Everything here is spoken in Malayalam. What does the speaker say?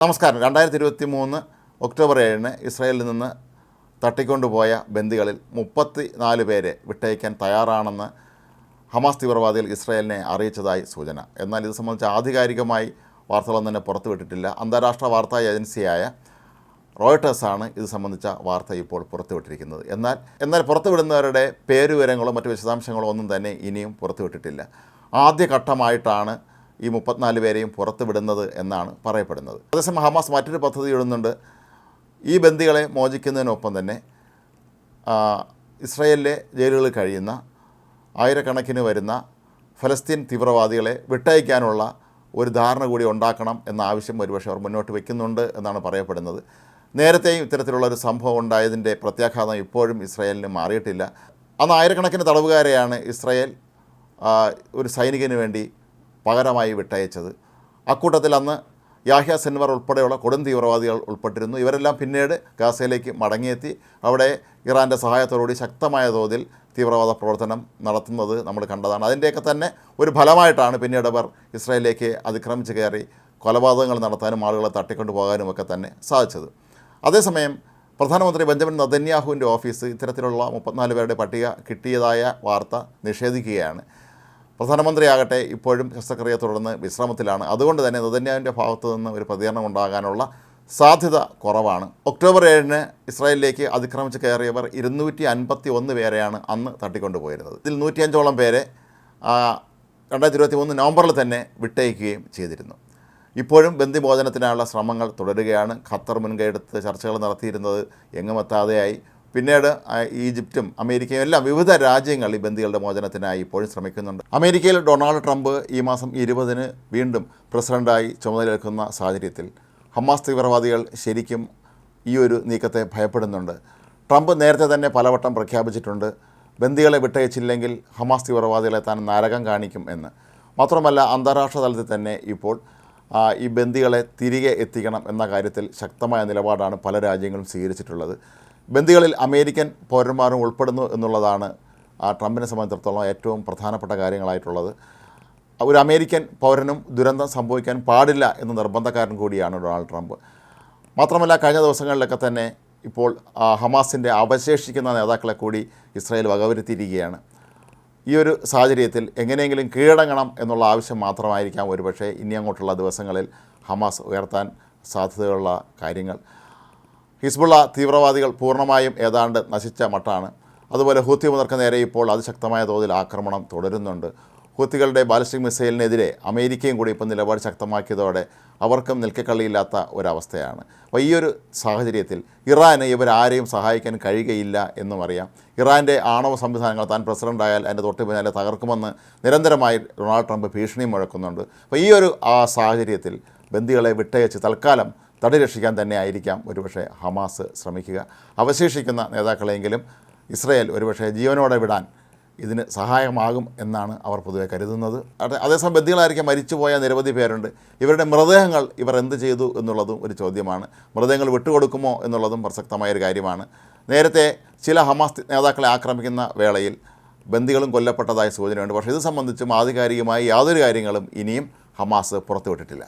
നമസ്കാരം. രണ്ടായിരത്തി ഇരുപത്തി മൂന്ന് ഒക്ടോബർ ഏഴിന് ഇസ്രായേലിൽ നിന്ന് തട്ടിക്കൊണ്ടുപോയ ബന്ദികളിൽ മുപ്പത്തി നാല് പേരെ വിട്ടയക്കാൻ തയ്യാറാണെന്ന് ഹമാസ് തീവ്രവാദികൾ ഇസ്രായേലിനെ അറിയിച്ചതായി സൂചന. എന്നാൽ ഇത് സംബന്ധിച്ച് ആധികാരികമായി വാർത്തകളൊന്നും തന്നെ പുറത്തുവിട്ടിട്ടില്ല. അന്താരാഷ്ട്ര വാർത്താ ഏജൻസിയായ റോയിട്ടേഴ്സാണ് ഇത് സംബന്ധിച്ച വാർത്ത ഇപ്പോൾ പുറത്തുവിട്ടിരിക്കുന്നത്. എന്നാൽ എന്നാൽ പുറത്തുവിടുന്നവരുടെ പേരുവിവരങ്ങളോ മറ്റു വിശദാംശങ്ങളോ ഒന്നും തന്നെ ഇനിയും പുറത്തുവിട്ടിട്ടില്ല. ആദ്യഘട്ടമായിട്ടാണ് ഈ മുപ്പത്തിനാല് പേരെയും പുറത്ത് വിടുന്നത് എന്നാണ് പറയപ്പെടുന്നത്. അതേസമയം ഹമാസ് മറ്റൊരു പദ്ധതി ഇടുന്നുണ്ട്. ഈ ബന്ദികളെ മോചിക്കുന്നതിനൊപ്പം തന്നെ ഇസ്രയേലിലെ ജയിലുകളിൽ കഴിയുന്ന ആയിരക്കണക്കിന് വരുന്ന ഫലസ്തീൻ തീവ്രവാദികളെ വിട്ടയക്കാനുള്ള ഒരു ധാരണ കൂടി ഉണ്ടാക്കണം എന്ന ആവശ്യം ഒരുപക്ഷെ അവർ മുന്നോട്ട് വയ്ക്കുന്നുണ്ട് എന്നാണ് പറയപ്പെടുന്നത്. നേരത്തെയും ഇത്തരത്തിലുള്ള ഒരു സംഭവം ഉണ്ടായതിന്റെ പ്രത്യാഘാതം ഇപ്പോഴും ഇസ്രയേലിന് മാറിയിട്ടില്ല. അന്ന് ആയിരക്കണക്കിന് തടവുകാരെയാണ് ഇസ്രായേൽ ഒരു സൈനികന് വേണ്ടി പകരമായി വിട്ടയച്ചത്. അക്കൂട്ടത്തിൽ അന്ന് യാഹ്യ സെൻവർ ഉൾപ്പെടെയുള്ള കൊടും തീവ്രവാദികൾ ഉൾപ്പെട്ടിരുന്നു. ഇവരെല്ലാം പിന്നീട് ഗാസയിലേക്ക് മടങ്ങിയെത്തി. അവിടെ ഇറാന്റെ സഹായത്തോടുകൂടി ശക്തമായ തോതിൽ തീവ്രവാദ പ്രവർത്തനം നടത്തുന്നത് നമ്മൾ കണ്ടതാണ്. അതിന്റെയൊക്കെ തന്നെ ഒരു ഫലമായിട്ടാണ് പിന്നീട് അവർ ഇസ്രായേലിലേക്ക് അതിക്രമിച്ച് കയറി കൊലപാതകങ്ങൾ നടത്താനും ആളുകളെ തട്ടിക്കൊണ്ടു പോകാനും ഒക്കെ തന്നെ സാധിച്ചത്. അതേസമയം പ്രധാനമന്ത്രി ബെഞ്ചമിൻ നദന്യാഹുവിന്റെ ഓഫീസ് ഇത്തരത്തിലുള്ള മുപ്പത്തിനാല് പേരുടെ പട്ടിക കിട്ടിയതായ വാർത്ത നിഷേധിക്കുകയാണ്. പ്രധാനമന്ത്രിയാകട്ടെ ഇപ്പോഴും ശസ്ത്രക്രിയ തുടർന്ന് വിശ്രമത്തിലാണ്. അതുകൊണ്ട് തന്നെ നെതന്യാവിന്റെ ഭാഗത്തു നിന്ന് ഒരു പ്രതികരണം ഉണ്ടാകാനുള്ള സാധ്യത കുറവാണ്. ഒക്ടോബർ ഏഴിന് ഇസ്രായേലിലേക്ക് അതിക്രമിച്ച് കയറിയവർ ഇരുന്നൂറ്റി അൻപത്തി ഒന്ന് പേരെയാണ് അന്ന് തട്ടിക്കൊണ്ടുപോയിരുന്നത്. ഇതിൽ നൂറ്റിയഞ്ചോളം പേരെ രണ്ടായിരത്തി ഇരുപത്തി മൂന്ന് നവംബറിൽ തന്നെ വിട്ടയക്കുകയും ചെയ്തിരുന്നു. ഇപ്പോഴും ബന്ദിമോചനത്തിനായുള്ള ശ്രമങ്ങൾ തുടരുകയാണ്. ഖത്തർ മുൻകൈയെടുത്ത് ചർച്ചകൾ നടത്തിയിരുന്നത് എങ്ങുമെത്താതെയായി പിന്നീട് ഈജിപ്തും അമേരിക്കയും എല്ലാം വിവിധ രാജ്യങ്ങൾ ഈ ബന്ദികളുടെ മോചനത്തിനായി ഇപ്പോഴും ശ്രമിക്കുന്നുണ്ട്. അമേരിക്കയിൽ ഡൊണാൾഡ് ട്രംപ് ഈ മാസം ഇരുപതിന് വീണ്ടും പ്രസിഡന്റായി ചുമതലയേൽക്കുന്ന സാഹചര്യത്തിൽ ഹമാസ് തീവ്രവാദികൾ ശരിക്കും ഈ ഒരു നീക്കത്തെ ഭയപ്പെടുന്നുണ്ട്. ട്രംപ് നേരത്തെ തന്നെ പലവട്ടം പ്രഖ്യാപിച്ചിട്ടുണ്ട് ബന്ദികളെ വിട്ടയച്ചില്ലെങ്കിൽ ഹമാസ് തീവ്രവാദികളെ താൻ നരകം കാണിക്കും എന്ന്. മാത്രമല്ല അന്താരാഷ്ട്ര തലത്തിൽ തന്നെ ഇപ്പോൾ ഈ ബന്ദികളെ തിരികെ എത്തിക്കണം എന്ന കാര്യത്തിൽ ശക്തമായ നിലപാടാണ് പല രാജ്യങ്ങളും സ്വീകരിച്ചിട്ടുള്ളത്. ബന്ദികളിൽ അമേരിക്കൻ പൗരന്മാരും ഉൾപ്പെടുന്നു എന്നുള്ളതാണ് ആ, ട്രംപിനെ സംബന്ധിച്ചിടത്തോളം ഏറ്റവും പ്രധാനപ്പെട്ട കാര്യങ്ങളായിട്ടുള്ളത്. ഒരു അമേരിക്കൻ പൗരനും ദുരന്തം സംഭവിക്കാൻ പാടില്ല എന്ന നിർബന്ധക്കാരൻ കൂടിയാണ് ഡൊണാൾഡ് ട്രംപ്. മാത്രമല്ല കഴിഞ്ഞ ദിവസങ്ങളിലൊക്കെ തന്നെ ഇപ്പോൾ ഹമാസിന്റെ അവശേഷിക്കുന്ന നേതാക്കളെ കൂടി ഇസ്രായേൽ വകവരുത്തിയിരിക്കുകയാണ്. ഈ ഒരു സാഹചര്യത്തിൽ എങ്ങനെയെങ്കിലും കീഴടങ്ങണം എന്നുള്ള ആവശ്യം മാത്രമായിരിക്കാം ഒരുപക്ഷെ ഇനി അങ്ങോട്ടുള്ള ദിവസങ്ങളിൽ ഹമാസ് ഉയർത്താൻ സാധ്യതയുള്ള കാര്യങ്ങൾ. ഹിസ്ബുള്ള തീവ്രവാദികൾ പൂർണമായും ഏതാണ്ട് നശിച്ച മട്ടാണ്. അതുപോലെ ഹൂത്തി മുതർക്ക് നേരെ ഇപ്പോൾ അതിശക്തമായ തോതിൽ ആക്രമണം തുടരുന്നുണ്ട്. ഹൂത്തികളുടെ ബാലിസ്റ്റിക് മിസൈലിനെതിരെ അമേരിക്കയും കൂടി ഇപ്പോൾ നിലപാട് ശക്തമാക്കിയതോടെ അവർക്കും നിൽക്കക്കള്ളിയില്ലാത്ത ഒരവസ്ഥയാണ്. അപ്പോൾ ഈ ഒരു സാഹചര്യത്തിൽ ഇറാന് ഇവരാരെയും സഹായിക്കാൻ കഴിയുകയില്ല എന്നും അറിയാം. ഇറാന്റെ ആണവ സംവിധാനങ്ങൾ താൻ പ്രസിഡന്റായാൽ അതിന്റെ തൊട്ട് പിന്നാലെ തകർക്കുമെന്ന് നിരന്തരമായി ഡൊണാൾഡ് ട്രംപ് ഭീഷണി മുഴക്കുന്നുണ്ട്. അപ്പോൾ ഈ ഒരു ആ സാഹചര്യത്തിൽ ബന്ദികളെ വിട്ടയച്ച് തൽക്കാലം തടി രക്ഷിക്കാൻ തന്നെ ആയിരിക്കാം ഒരുപക്ഷെ ഹമാസ് ശ്രമിക്കുക. അവശേഷിക്കുന്ന നേതാക്കളെങ്കിലും ഇസ്രയേൽ ഒരുപക്ഷെ ജീവനോടെ വിടാൻ ഇതിന് സഹായമാകും എന്നാണ് അവർ പൊതുവെ കരുതുന്നത്. അതേസമയം ബന്ദികളായിരിക്കും മരിച്ചുപോയ നിരവധി പേരുണ്ട്. ഇവരുടെ മൃതദേഹങ്ങൾ ഇവർ എന്ത് ചെയ്തു എന്നുള്ളതും ഒരു ചോദ്യമാണ്. മൃതദേഹങ്ങൾ വിട്ടുകൊടുക്കുമോ എന്നുള്ളതും പ്രസക്തമായൊരു കാര്യമാണ്. നേരത്തെ ചില ഹമാസ് നേതാക്കളെ ആക്രമിക്കുന്ന വേളയിൽ ബന്ദികളും കൊല്ലപ്പെട്ടതായ സൂചനയുണ്ട്. പക്ഷേ ഇത് സംബന്ധിച്ചും ആധികാരികമായി യാതൊരു കാര്യങ്ങളും ഇനിയും ഹമാസ് പുറത്തുവിട്ടിട്ടില്ല.